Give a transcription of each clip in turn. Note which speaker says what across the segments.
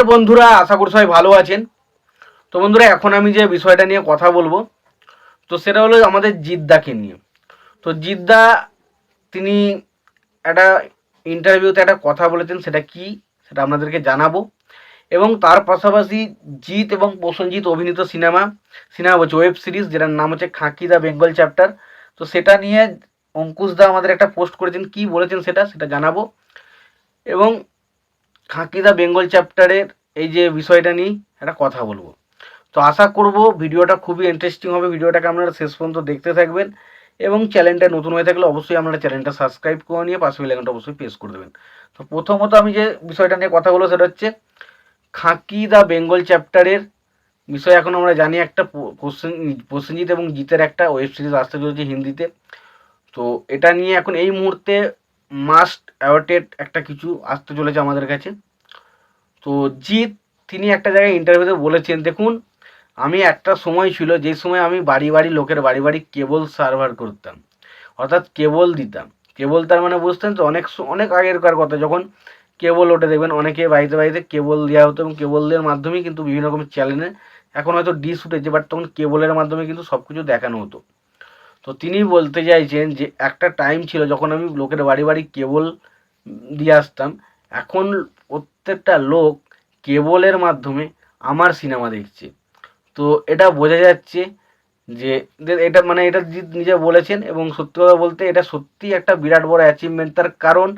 Speaker 1: নমস্কার বন্ধুরা, আশা করি সবাই ভালো আছেন। তো বন্ধুরা, এখন আমি যে বিষয়টা নিয়ে কথা বলব, তো সেটা হলো আমাদের জিদ্দাকে নিয়ে। তো জিদ্দা, তিনি একটা ইন্টারভিউতে একটা কথা বলেছেন, সেটা কি সেটা আপনাদেরকে জানাব। এবং তার পাশাপাশি জিৎ এবং প্রসেনজিৎ অভিনীত সিনেমা সিনেমা বলছে ওয়েব সিরিজ যেটার নাম হচ্ছে খাঁকি দা বেঙ্গল চ্যাপ্টার তো সেটা নিয়ে অঙ্কুশ দা আমাদের একটা পোস্ট করেছেন, কি বলেছেন সেটা সেটা জানাব। এবং খাঁকি দা বেঙ্গল চ্যাপ্টারের এই যে বিষয়টা নিয়ে একটা কথা বলব। তো আশা করব ভিডিওটা খুবই ইন্টারেস্টিং হবে, ভিডিওটাকে আপনারা শেষ পর্যন্ত দেখতে থাকবেন এবং চ্যানেলটা নতুন হয়ে থাকলে অবশ্যই আপনারা চ্যানেলটা সাবস্ক্রাইব করে নিয়ে পাশে বেলাইকনটা অবশ্যই প্রেস করে দেবেন। তো প্রথমত আমি যে বিষয়টা নিয়ে কথা বলব সেটা হচ্ছে খাঁকি দা বেঙ্গল চ্যাপ্টারের বিষয় এখন আমরা জানি একটা প- প্রসেন- প্রসেনজিৎ এবং জিতের একটা ওয়েব সিরিজ আসতে চলেছে হিন্দিতে। তো এটা নিয়ে এখন এই মুহূর্তে মাস্ট অ্যাওয়ার্টেড একটা কিছু আসতে চলেছে আমাদের কাছে। তো জিৎ, তিনি একটা জায়গায় ইন্টারভিউতে বলেছেন, দেখুন, আমি একটা সময় ছিল, যে সময় আমি বাড়ি বাড়ি লোকের বাড়ি বাড়ি কেবল সার্ভার করতাম, অর্থাৎ কেবল দিতাম। কেবল তার মানে বুঝতেন তো, অনেক অনেক আগেরকার কথা, যখন কেবল ওঠে, দেখবেন অনেকে বাড়িতে বাড়িতে কেবল দেওয়া হতো এবং কেবল দেওয়ার মাধ্যমেই কিন্তু বিভিন্ন রকমের চ্যানেলে এখন হয়তো ডিশ উঠেছে বাট তখন কেবলের মাধ্যমে কিন্তু সব কিছু দেখানো হতো। তো তিনি বলতে চাইছেন যে একটা টাইম ছিল যখন আমি লোকের বাড়ি বাড়ি কেবল দিয়ে আসতাম, এখন প্রত্যেকটা লোক কেবলের মাধ্যমে আমার সিনেমা দেখছে। তো এটা বোঝা যাচ্ছে যে এটা মানে এটা নিজে বলেছেন এবং সত্যি কথা বলতে এটা সত্যি একটা বিরাট বড় অ্যাচিভমেন্ট তার কারণ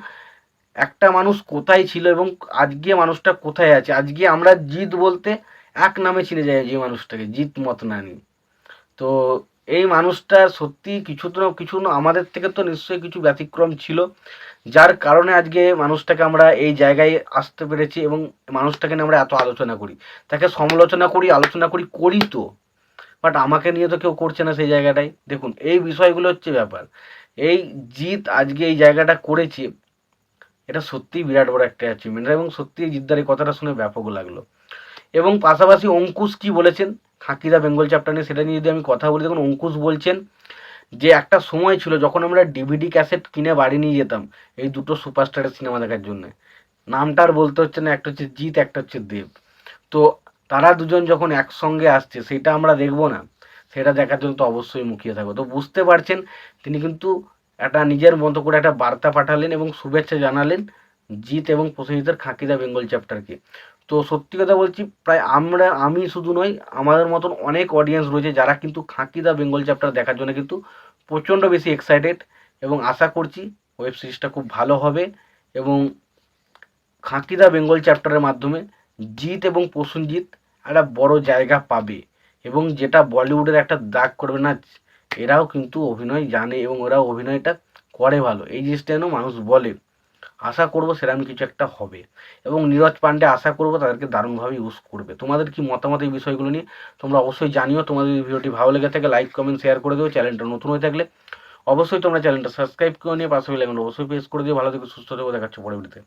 Speaker 1: একটা মানুষ কোথায় ছিল এবং আজকে মানুষটা কোথায় আছে? আজকে আমরা জিৎ বলতে এক নামে চিনে যাই যে মানুষটাকে, জিৎ মতনানি। তো এই মানুষটা সত্যি কিছু তো কিছু না, আমাদের থেকে তো নিশ্চয়ই কিছু ব্যতিক্রম ছিল। যার কারণে আজকে মানুষটাকে আমরা এই জায়গায় আসতে পেরেছি এবং মানুষটাকে নিয়ে আমরা এত আলোচনা করি। তাকে সমালোচনা করি, আলোচনা করি করি তো। বাট আমাকে নিয়ে তো কেউ করছে না সেই জায়গাটায় দেখুন, এই বিষয়গুলো হচ্ছে ব্যাপার। এই জিত আজকে এই জায়গাটা করেছে, এটা সত্যিই বিরাট বড় একটা অ্যাচিভমেন্ট এবং সত্যি জিদ্দার এই কথাটা শুনে ব্যাপক লাগল। এবং পাশাপাশি অঙ্কুশ কি বলেছেন? খাঁকিদা বেঙ্গল চ্যাপ্টার নিয়ে সেটা নিয়ে যদি আমি কথা বলি, দেখুন, অঙ্কুশ বলছেন যে একটা সময় ছিল যখন আমরা ডিভিডি ক্যাসেট কিনে বাড়ি নিয়ে যেতাম, এই দুটো সুপারস্টারের সিনেমা দেখার জন্য। নামটা আর বলতে হচ্ছে না, একটা হচ্ছে জিৎ, একটা হচ্ছে দেব। তো তারা দুজন যখন একসঙ্গে আসছে, সেটা আমরা দেখব না। সেটা দেখার জন্য তো অবশ্যই মুখিয়ে থাকব। তো বুঝতে পারছেন, তিনি কিন্তু একটা নিজের মতো করে একটা বার্তা পাঠালেন এবং শুভেচ্ছা জানালেন জিৎ এবং প্রসেনজিতের খাঁকিদা বেঙ্গল চ্যাপ্টারকে তো সত্যি কথা বলছি, প্রায় আমরা, আমি শুধু নয় আমাদের মতন অনেক অডিয়েন্স রয়েছে যারা কিন্তু খাঁকিদা বেঙ্গল চ্যাপ্টার দেখার জন্য কিন্তু প্রচণ্ড বেশি এক্সাইটেড এবং আশা করছি ওয়েব সিরিজটা খুব ভালো হবে এবং খাঁকিদা বেঙ্গল চ্যাপ্টারের মাধ্যমে জিৎ এবং প্রসেনজিৎ একটা বড় জায়গা পাবে এবং যেটা বলিউডের একটা দাগ করবে না, এরাও কিন্তু অভিনয় জানে এবং ওরাও অভিনয়টা করে ভালো। এই জিনিসটা যেন মানুষ বলে। আশা করব সেরকম কিছু একটা হবে। এবং নীরজ পান্ডে আশা করব তাদেরকে দারুণভাবে ইউজ করবে। তোমাদের কি মতামত এই বিষয়গুলো নিয়ে? তোমরা অবশ্যই জানিও। তোমাদের ভিডিওটি ভালো লেগে থাকে লাইক কমেন্ট শেয়ার করে দিও। চ্যানেলটা নতুন হয়ে থাকলে অবশ্যই তোমরা চ্যানেলটা সাবস্ক্রাইব করে নিয়ে পাশে লাগানো অবশ্যই প্রেস করে দিও। ভালো থেকে, সুস্থ থেকো। দেখাচ্ছে পরে ভিডিওতে